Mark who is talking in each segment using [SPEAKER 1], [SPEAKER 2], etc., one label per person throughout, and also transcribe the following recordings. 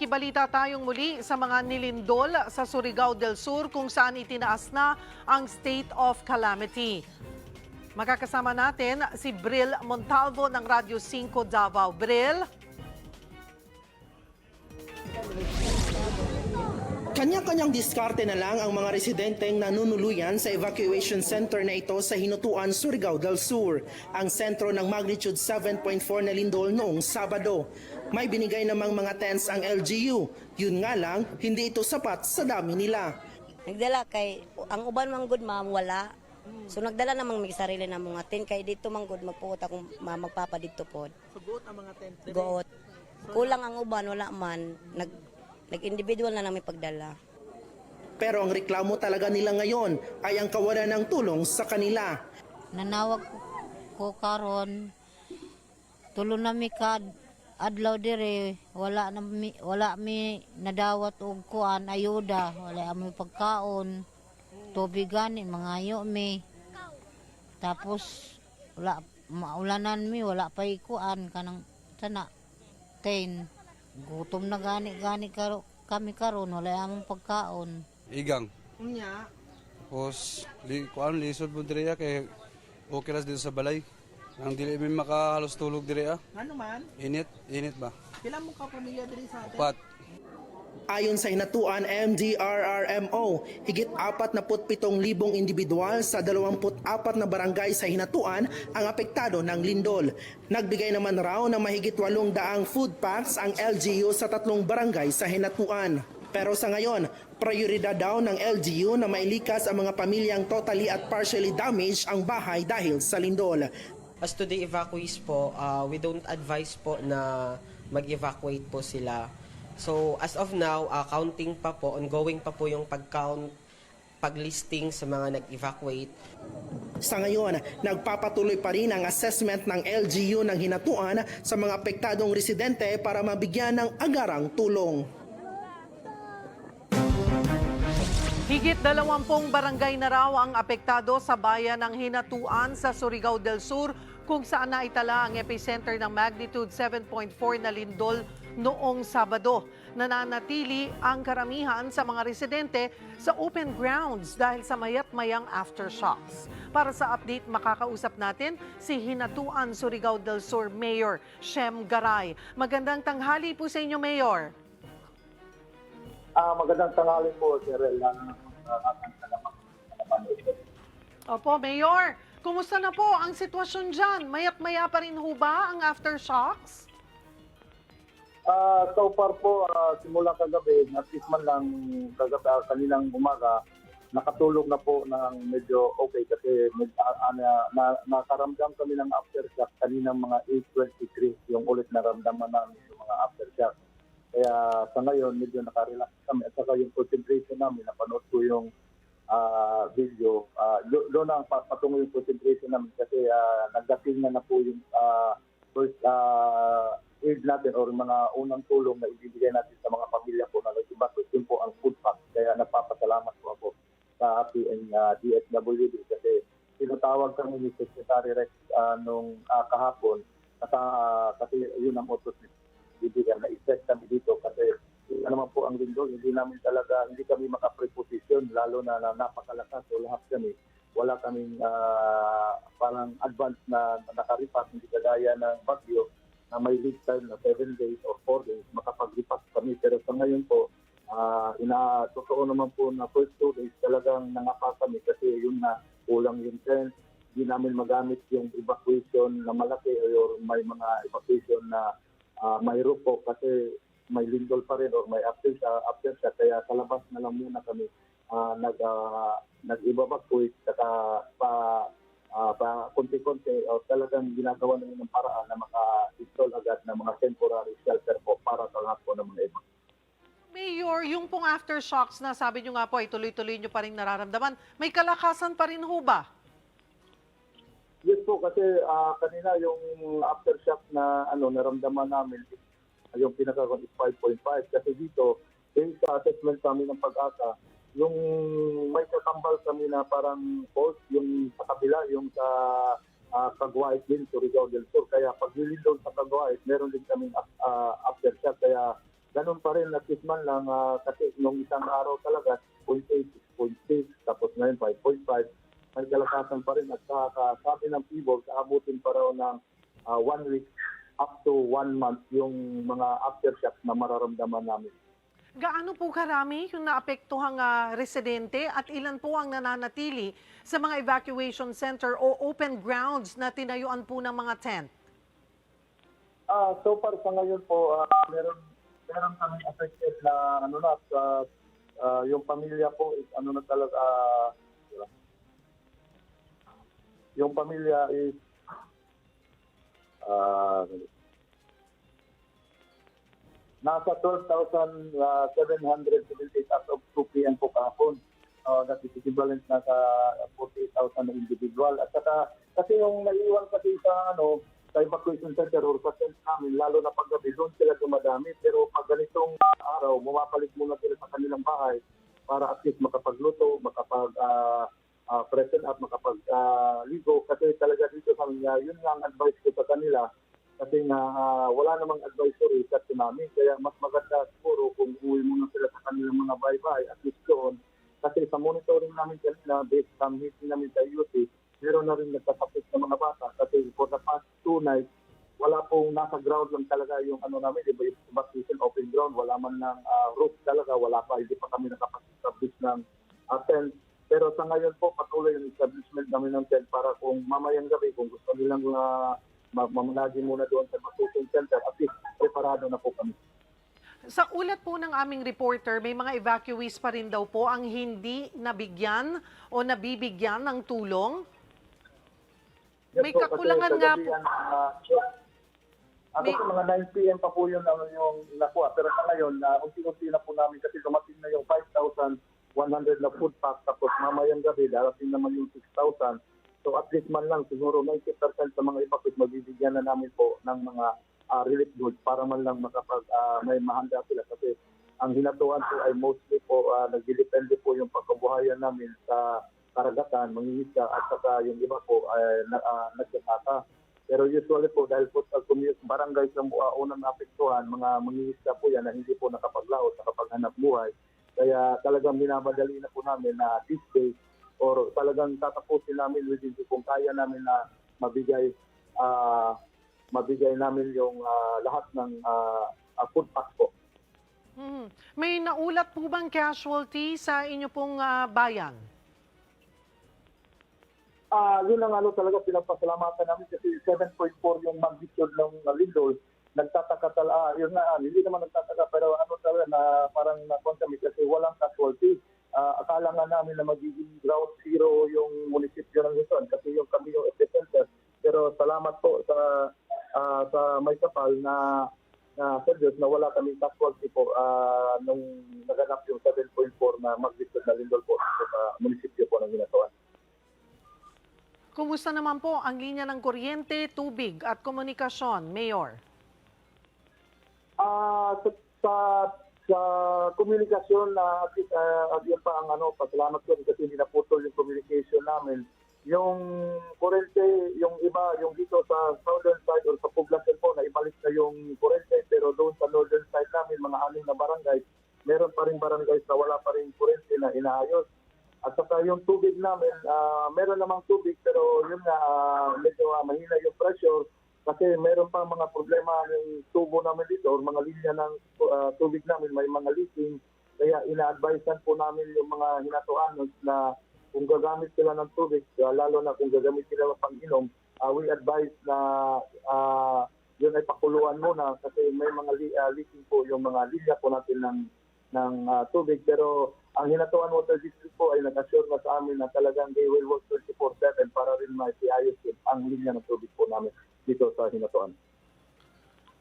[SPEAKER 1] makikibalita tayong muli sa mga nilindol sa Surigao del Sur kung saan itinaas na ang state of calamity. Makakasama natin si Bril Montalvo ng Radyo 5 Davao. Bril?
[SPEAKER 2] Kanya-kanyang diskarte na lang ang mga residenteng nanunuluyan sa evacuation center na ito sa Hinutuan, Surigao del Sur, ang sentro ng magnitude 7.4 na lindol noong Sabado. May binigay namang mga tents ang LGU. Yun nga lang, hindi ito sapat sa dami nila.
[SPEAKER 3] Nagdala kay ang uban man good ma'am wala. So nagdala namang may sarili na mga tin kay dito man good magpuot akong ma- magpapa dito pod.
[SPEAKER 2] Sugot ang mga tents.
[SPEAKER 3] Goot. Kulang ang uban wala man nag nag-individual na namin pagdala.
[SPEAKER 2] Pero ang reklamo talaga nila ngayon ay ang kawalan ng tulong sa kanila.
[SPEAKER 4] nanawag ko karon tulo na mi kad adlaw dire wala na mi wala mi nadawat og kuan ayuda wala ami pagkaon tubig gani mangayo mi tapos wala maulanan mi wala pa ikuan kanang sana ten gutom na gani gani karo kami karon wala among pagkaon
[SPEAKER 5] Igang.
[SPEAKER 2] Unya,
[SPEAKER 5] Tapos, li, kuan, lisod mo dire kay okay ras dito sa balay. Ang dili mi makahalos tulog dire ah.
[SPEAKER 2] ano man,
[SPEAKER 5] Init, init ba?
[SPEAKER 2] kailan mo ka pamilya diri sa
[SPEAKER 5] Pat.
[SPEAKER 2] Ayon sa hinatuan MDRRMO, higit 47,000 individual sa 24 na barangay sa hinatuan ang apektado ng lindol. Nagbigay naman raw ng mahigit 800 food packs ang LGU sa tatlong barangay sa hinatuan. Pero sa ngayon, prioridad daw ng LGU na mailikas ang mga pamilyang totally at partially damaged ang bahay dahil sa lindol.
[SPEAKER 6] As to the evacuees po, uh, we don't advise po na mag-evacuate po sila. So as of now, uh, counting pa po, ongoing pa po yung pag-count, pag-listing sa mga nag-evacuate.
[SPEAKER 2] Sa ngayon, nagpapatuloy pa rin ang assessment ng LGU ng hinatuan sa mga apektadong residente para mabigyan ng agarang tulong.
[SPEAKER 1] Higit dalawampung barangay na raw ang apektado sa bayan ng Hinatuan sa Surigao del Sur kung saan naitala ang epicenter ng magnitude 7.4 na lindol noong Sabado. Nananatili ang karamihan sa mga residente sa open grounds dahil sa mayat-mayang aftershocks. Para sa update, makakausap natin si Hinatuan Surigao del Sur Mayor Shem Garay. Magandang tanghali po sa inyo, Mayor.
[SPEAKER 7] Ah, magandang tanghali po, Sir El. Lalo na po sa aking salamat sa napanood.
[SPEAKER 1] Opo, Mayor. Kumusta na po ang sitwasyon dyan? Mayat-maya pa rin ho ba ang aftershocks?
[SPEAKER 7] Ah, so far po, ah, simula kagabi, at least man lang kagabi, ah, kaninang umaga, nakatulog na po ng medyo okay kasi med, ah, na, na, nakaramdam kami ng aftershock kaninang mga 8.23 yung ulit naramdaman namin yung mga aftershock. Kaya sa ngayon, medyo nakarelax kami at saka yung concentration namin, napanood ko yung ah, video, uh, doon na pa- patungo yung concentration namin kasi uh, nagdating na na po yung ah, first ah, aid natin or mga unang tulong na ibibigay natin sa mga pamilya po na nag-evacuate. Yun po ang food pack. Kaya nagpapasalamat po ako sa PN uh, DSWD kasi tinatawag kami ni Secretary Rex ah, nung ah, kahapon nasa, kasi yun ang utos ni bibigyan na stress kami dito kasi ano naman po ang lindol, hindi namin talaga, hindi kami makapreposition lalo na, na napakalakas o lahat kami. Wala kaming ah, parang advance na, na nakaripat, hindi kagaya ng bagyo na may lead time na 7 days or 4 days, makapag-repack kami. Pero sa ngayon po, ah ina, totoo naman po na first 2 days talagang nangapa kami kasi yun na kulang yung tent, hindi namin magamit yung evacuation na malaki or may mga evacuation na ah, may roof po kasi may lindol pa rin or may after siya, after siya. Kaya sa labas na lang muna kami ah, nag, ah, nag-evacuate saka pa, ah, pa konti-konti o talagang ginagawa namin ng paraan na maka-install agad ng mga temporary shelter po para sa lahat po ng mga iba.
[SPEAKER 1] Mayor, yung pong aftershocks na sabi nyo nga po ay tuloy-tuloy nyo pa rin nararamdaman, may kalakasan pa rin ho ba?
[SPEAKER 7] Yes po, kasi ah, kanina yung aftershock na ano naramdaman namin, yung pinaka is 5.5. Kasi dito, based sa assessment kami ng pag-asa, yung may katambal kami na parang fault, yung sa kabila, yung sa uh, Caguait din, Surigao del Sur. Kaya pag doon sa Caguait, meron din kaming ah, aftershock. Kaya ganun pa rin, least man lang, ah, kasi nung isang araw talaga, 0.8, 6.6, tapos ngayon 5.5, may kalakasan pa rin at saka sabi ng PIBOG, kaabutin pa raw ng ah, one week up to one month yung mga aftershocks na mararamdaman namin.
[SPEAKER 1] Gaano po karami yung naapektuhang ah, residente at ilan po ang nananatili sa mga evacuation center o open grounds na tinayuan po ng mga tent?
[SPEAKER 7] Ah, so far sa ngayon po, ah, meron meron kami affected na ano na sa ah, yung pamilya po is ano na talaga ah, yung pamilya is ah, nasa 12,778 as of 2 p.m. po kahapon. Uh, that is equivalent na sa 48,000 na individual. At saka, kasi yung naiwan kasi sa ano, sa evacuation center or sa tent namin, lalo na paggabi, doon sila dumadami. Pero pag ganitong araw, bumabalik muna sila sa kanilang bahay para at least makapagluto, makapag ah, ah, present at makapag ah, ligo. Kasi talaga uh, yun nga ang advice ko sa kanila. Kasi nga ah, wala namang advisory sa tsunami. Kaya mas maganda siguro kung uwi muna sila sa kanilang mga bahay-bahay at least doon. Kasi sa monitoring namin kanina, based sa meeting namin sa UT, meron na rin nagtatapos ng mga bata. Kasi for the past two nights, wala pong nasa ground lang talaga yung ano namin, di ba, yung evacuation open ground, wala man ng ah, roof talaga, wala pa, hindi pa kami nakapag-establish ng ah, tent. Sa ngayon po, patuloy yung establishment namin ng tent para kung mamayang gabi, kung gusto nilang uh, mamunagi muna doon sa evacuation center, at least preparado na po kami.
[SPEAKER 1] Sa ulat po ng aming reporter, may mga evacuees pa rin daw po ang hindi nabigyan o nabibigyan ng tulong. May
[SPEAKER 7] po, kasi
[SPEAKER 1] kakulangan nga po.
[SPEAKER 7] ah, sure. Ah,
[SPEAKER 1] May-
[SPEAKER 7] kasi mga 9 p.m. pa po yun ang yung nakuha. Pero sa ngayon, na unti-unti na po namin kasi dumating na yung 5,100 na food pack. Tapos mamayang gabi, darating naman yung 6,000. So at least man lang, siguro 90% sa mga evacuees, mabibigyan na namin po ng mga ah, relief goods para man lang makapag ah, may mahanda sila. Kasi ang hinatuan po ay mostly po, uh, nagdidepende po yung pagkabuhayan namin sa karagatan, mangingisda at saka yung iba po ay na, uh, nagsasaka. Pero usually po dahil po sa community barangay sa uh, unang naapektuhan, mga mangingisda po yan na hindi po nakapaglaot, nakapaghanap buhay. Kaya talagang minamadali na po namin na this day or talagang tatapusin namin within kung kaya namin na mabigay ah, mabigay namin yung ah, lahat ng ah, food pack po.
[SPEAKER 1] Mhm. May naulat po bang casualty sa inyo pong ah, bayan?
[SPEAKER 7] Ah, yun ang ano talaga pinapasalamatan namin kasi 7.4 yung magnitude ng uh, lindol. Nagtataka talaga, ah, yun nga, ah, hindi naman nagtataka pero namin na magiging ground zero yung munisipyo ng Luzon kasi yung kami yung epicenter. Pero salamat po sa ah, sa may kapal na na Diyos na wala kaming casualty po ah, nung naganap yung 7.4 na magnitude na lindol po sa munisipyo po ng Ginatuan.
[SPEAKER 1] Kumusta naman po ang linya ng kuryente, tubig at komunikasyon, Mayor?
[SPEAKER 7] Ah, sa, sa sa komunikasyon na at uh, yun pa ang ano, pasalamat ko kasi hindi naputol yung communication namin. Yung kurente, yung iba, yung dito sa southern side or sa Poblacion po, na ibalik na yung kurente. Pero doon sa northern side namin, mga aning na barangay, meron pa rin barangay na wala pa rin kurente na inaayos. At saka yung tubig namin, ah, meron namang tubig pero yun nga, ah, medyo ah, mahina yung pressure kasi meron pa mga problema ng tubo namin dito or mga linya ng ah, tubig namin, may mga leaking. Kaya ina-advisean po namin yung mga hinatuan na kung gagamit sila ng tubig, ah, lalo na kung gagamit sila ng pang-inom, ah, we advise na ah, yun ay pakuluan muna kasi may mga li- ah, leaking po yung mga linya po natin ng ng ah, tubig. Pero ang Hinatuan Water District po ay nag-assure na sa amin na talagang they will work 24-7 para rin ma-iayos din ang linya ng tubig po namin dito sa Hinatuan.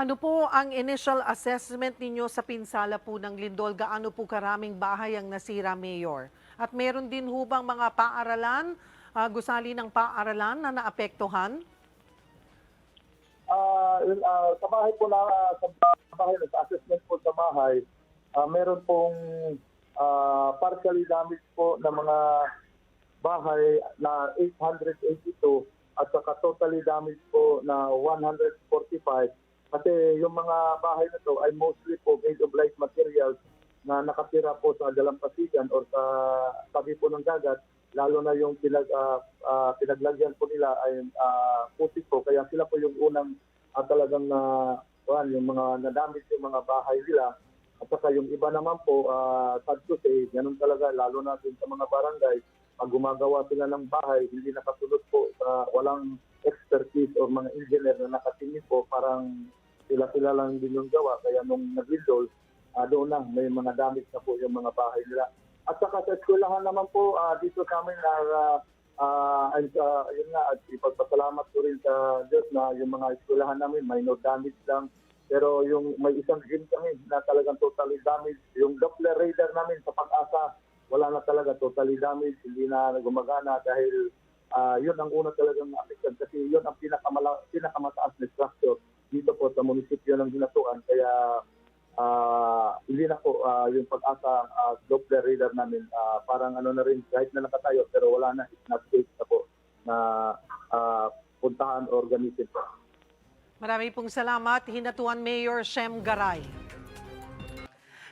[SPEAKER 1] Ano po ang initial assessment ninyo sa pinsala po ng Lindol? Gaano po karaming bahay ang nasira, Mayor? At meron din ho bang mga paaralan, ah, gusali ng paaralan na naapektuhan?
[SPEAKER 7] Yun, ah, sa bahay po na sa bahay sa assessment po sa bahay, ah, meron pong ah, partially damaged po na mga bahay na 882 at saka totally damaged po na 145 Kasi yung mga bahay na to ay mostly po made of light materials na nakatira po sa dalampasigan or sa tabi po ng dagat, lalo na yung pinag, ah, ah, pinaglagyan po nila ay ah, putik po. Kaya sila po yung unang ah, talagang na yung mga nadamit yung mga bahay nila. At saka yung iba naman po, uh, sad to say, ganun talaga, lalo na din sa mga barangay, pag gumagawa sila ng bahay, hindi nakasunod po sa walang expertise o mga engineer na nakatingin po, parang sila-sila lang din yung gawa. Kaya nung nag-lindol, ah, doon na, may mga damit na po yung mga bahay nila. At saka sa eskwelahan naman po, ah, dito sa amin, uh, uh, and, ah, yun nga, at ipagpasalamat ko rin sa Diyos na yung mga eskwelahan namin, minor damage lang. Pero yung may isang gym kami na talagang totally damaged. Yung Doppler radar namin sa pag-asa, wala na talaga totally damaged. Hindi na gumagana dahil ah, yun ang una talagang affected kasi yun ang pinakamala, pinakamataas na structure dito po sa munisipyo ng Ginatuan. Kaya ah, hindi na po ah, yung pag-asa ah, Doppler radar namin ah, parang ano na rin kahit na nakatayo pero wala na, it's not safe na po na ah, puntahan or gamitin.
[SPEAKER 1] Marami pong salamat, Hinatuan Mayor Shem Garay.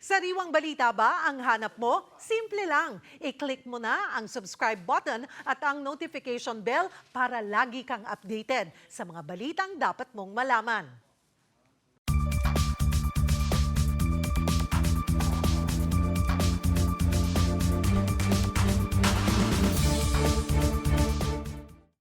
[SPEAKER 1] Sariwang balita ba ang hanap mo? Simple lang. I-click mo na ang subscribe button at ang notification bell para lagi kang updated sa mga balitang dapat mong malaman.